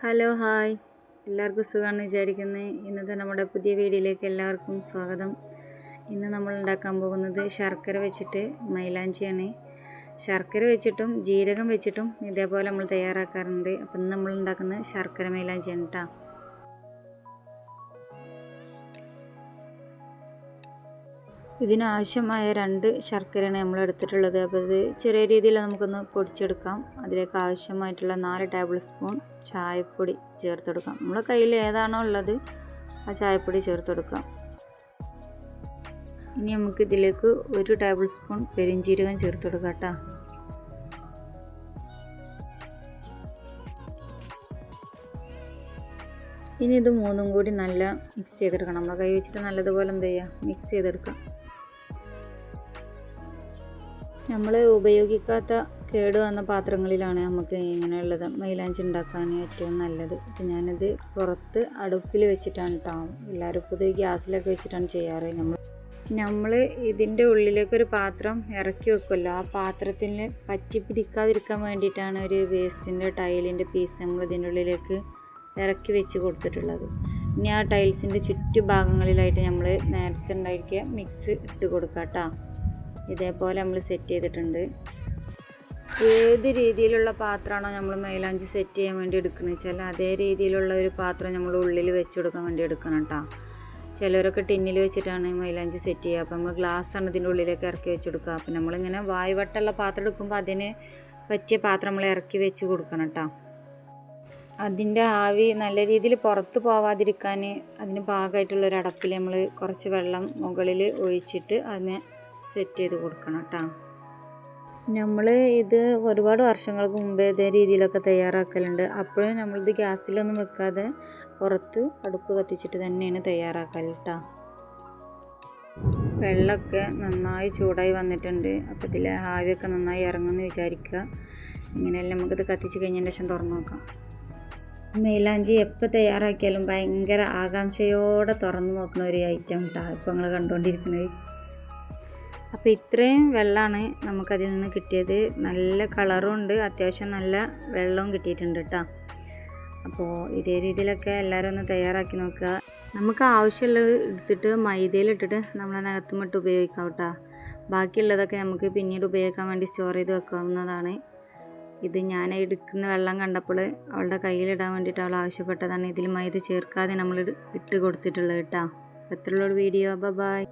Hello hi. എല്ലാവർക്കും സുഖമാണെന്ന് വിചാരിക്കുന്നത് ഇന്നത്തെ നമ്മുടെ പുതിയ വീഡിയോയിലേക്ക് എല്ലാവർക്കും സ്വാഗതം. ഇന്ന് നമ്മൾ ഉണ്ടാക്കാൻ പോകുന്നത് ശർക്കര വെച്ചിട്ട് മൈലാഞ്ചിയാണ്. ശർക്കര വെച്ചിട്ടും ജീരകം വെച്ചിട്ടും ഇതേപോലെ നമ്മൾ തയ്യാറാക്കാറുണ്ട്. അപ്പം ഇന്ന് നമ്മൾ ഉണ്ടാക്കുന്നത് ശർക്കര മൈലാഞ്ചിയാണ് കേട്ടോ ഇതിനാവശ്യമായ രണ്ട് ശർക്കരയാണ് നമ്മൾ എടുത്തിട്ടുള്ളത് അപ്പോൾ ഇത് ചെറിയ രീതിയിൽ നമുക്കൊന്ന് പൊടിച്ചെടുക്കാം. അതിലേക്ക് ആവശ്യമായിട്ടുള്ള നാല് ടേബിൾ സ്പൂൺ ചായപ്പൊടി ചേർത്തെടുക്കാം നമ്മളെ കയ്യിൽ ഏതാണോ ഉള്ളത് ആ ചായപ്പൊടി ചേർത്തെടുക്കാം ഇനി നമുക്ക് ഇതിലേക്ക് ഒരു ടേബിൾ സ്പൂൺ പെരിഞ്ചീരകം ചേർത്തെടുക്കാം കേട്ടോ. ഇനി ഇത് മൂന്നും കൂടി നല്ല മിക്സ് ചെയ്തെടുക്കണം. നമ്മളെ കൈ വെച്ചിട്ട് നല്ലതുപോലെ എന്ത് ചെയ്യുക? മിക്സ് ചെയ്തെടുക്കാം. നമ്മൾ ഉപയോഗിക്കാത്ത കേട് വന്ന പാത്രങ്ങളിലാണ് നമുക്ക് ഇങ്ങനെയുള്ളത് മൈലാഞ്ചി ഉണ്ടാക്കാൻ ഏറ്റവും നല്ലത്. അപ്പം ഞാനിത് പുറത്ത് അടുപ്പിൽ വെച്ചിട്ടാണ് കേട്ടോ എല്ലാവരും പൊതുവെ ഗ്യാസിലൊക്കെ വെച്ചിട്ടാണ് ചെയ്യാറ്. നമ്മൾ നമ്മൾ ഇതിന്റെ ഉള്ളിലേക്കൊരു പാത്രം ഇറക്കി വെക്കുമല്ലോ ആ പാത്രത്തിന് പറ്റി പിടിക്കാതിരിക്കാൻ വേണ്ടിയിട്ടാണ് ഒരു വേസ്റ്റിന്റെ ടൈലിന്റെ പീസ് നമ്മൾ ഇതിന്റെ ഉള്ളിലേക്ക് ഇറക്കി വെച്ച് കൊടുത്തിട്ടുള്ളത്. ഇനി ആ ടൈൽസിന്റെ ചുറ്റുഭാഗങ്ങളിലായിട്ട് നമ്മൾ നേരത്തെ ഉണ്ടാക്കിയ മിക്സ് ഇട്ട് കൊടുക്കാം കേട്ടോ ഇതേപോലെ നമ്മൾ സെറ്റ് ചെയ്തിട്ടുണ്ട്. ഏത് രീതിയിലുള്ള പാത്രമാണോ നമ്മൾ മൈലാഞ്ചി സെറ്റ് ചെയ്യാൻ വേണ്ടി എടുക്കുന്നത് വെച്ചാൽ അതേ രീതിയിലുള്ള ഒരു പാത്രം നമ്മൾ ഉള്ളിൽ വെച്ച് കൊടുക്കാൻ വേണ്ടി എടുക്കണം കേട്ടോ ചിലരൊക്കെ ടിന്നിൽ വെച്ചിട്ടാണ് മൈലാഞ്ചി സെറ്റ് ചെയ്യുക. അപ്പോൾ നമ്മൾ ഗ്ലാസ് ആണ് ഇതിന്റെ ഉള്ളിലേക്ക് ഇറക്കി വെച്ച് കൊടുക്കുക. അപ്പോൾ നമ്മളിങ്ങനെ വായ്വട്ടുള്ള പാത്രം എടുക്കുമ്പോൾ അതിന് പറ്റിയ പാത്രം നമ്മൾ ഇറക്കി വെച്ച് കൊടുക്കണം കേട്ടോ അതിന്റെ ആവി നല്ല രീതിയിൽ പുറത്ത് പോവാതിരിക്കാൻ അതിന് ഭാഗമായിട്ടുള്ളൊരു അടപ്പിൽ നമ്മൾ കുറച്ച് വെള്ളം മുകളിൽ ഒഴിച്ചിട്ട് അതിനെ സെറ്റ് ചെയ്ത് കൊടുക്കണം കേട്ടോ നമ്മൾ ഇത് ഒരുപാട് വർഷങ്ങൾക്ക് മുമ്പേ ഇതേ രീതിയിലൊക്കെ തയ്യാറാക്കലുണ്ട്. അപ്പോഴും നമ്മളിത് ഗ്യാസിലൊന്നും വെക്കാതെ പുറത്ത് അടുപ്പ് കത്തിച്ചിട്ട് തന്നെയാണ് തയ്യാറാക്കൽ കേട്ടോ വെള്ളമൊക്കെ നന്നായി ചൂടായി വന്നിട്ടുണ്ട്. അപ്പോൾ ഇതിലെ ആവിയൊക്കെ നന്നായി ഇറങ്ങുമെന്ന് വിചാരിക്കുക. ഇങ്ങനെയെല്ലാം നമുക്കിത് കത്തിച്ച് കഴിഞ്ഞതിന് ശേഷം തുറന്നു നോക്കാം. മൈലാഞ്ചി എപ്പോൾ തയ്യാറാക്കിയാലും ഭയങ്കര ആകാംക്ഷയോടെ തുറന്നു നോക്കുന്ന ഒരു ഐറ്റം കേട്ടോ ഇപ്പോൾ നിങ്ങൾ കണ്ടുകൊണ്ടിരിക്കുന്നത്. അപ്പോൾ ഇത്രയും വെള്ളമാണ് നമുക്കതിൽ നിന്ന് കിട്ടിയത്. നല്ല കളറും ഉണ്ട്. അത്യാവശ്യം നല്ല വെള്ളവും കിട്ടിയിട്ടുണ്ട് കേട്ടോ അപ്പോൾ ഇതേ രീതിയിലൊക്കെ എല്ലാവരും ഒന്ന് തയ്യാറാക്കി നോക്കുക. നമുക്ക് ആവശ്യമുള്ളത് എടുത്തിട്ട് മൈദയിലിട്ടിട്ട് നമ്മളതിനകത്ത് മട്ട് ഉപയോഗിക്കാം കേട്ടോ ബാക്കിയുള്ളതൊക്കെ നമുക്ക് പിന്നീട് ഉപയോഗിക്കാൻ വേണ്ടി സ്റ്റോർ ചെയ്ത് വെക്കാവുന്നതാണ്. ഇത് ഞാൻ എടുക്കുന്ന വെള്ളം കണ്ടപ്പോൾ അവളുടെ കയ്യിലിടാൻ വേണ്ടിയിട്ട് അവൾ ആവശ്യപ്പെട്ടതാണ്. ഇതിൽ മൈദ ചേർക്കാതെ നമ്മൾ ഇട്ട് കൊടുത്തിട്ടുള്ളത് കേട്ടോ അത്രയുള്ളൊരു വീഡിയോ ബൈ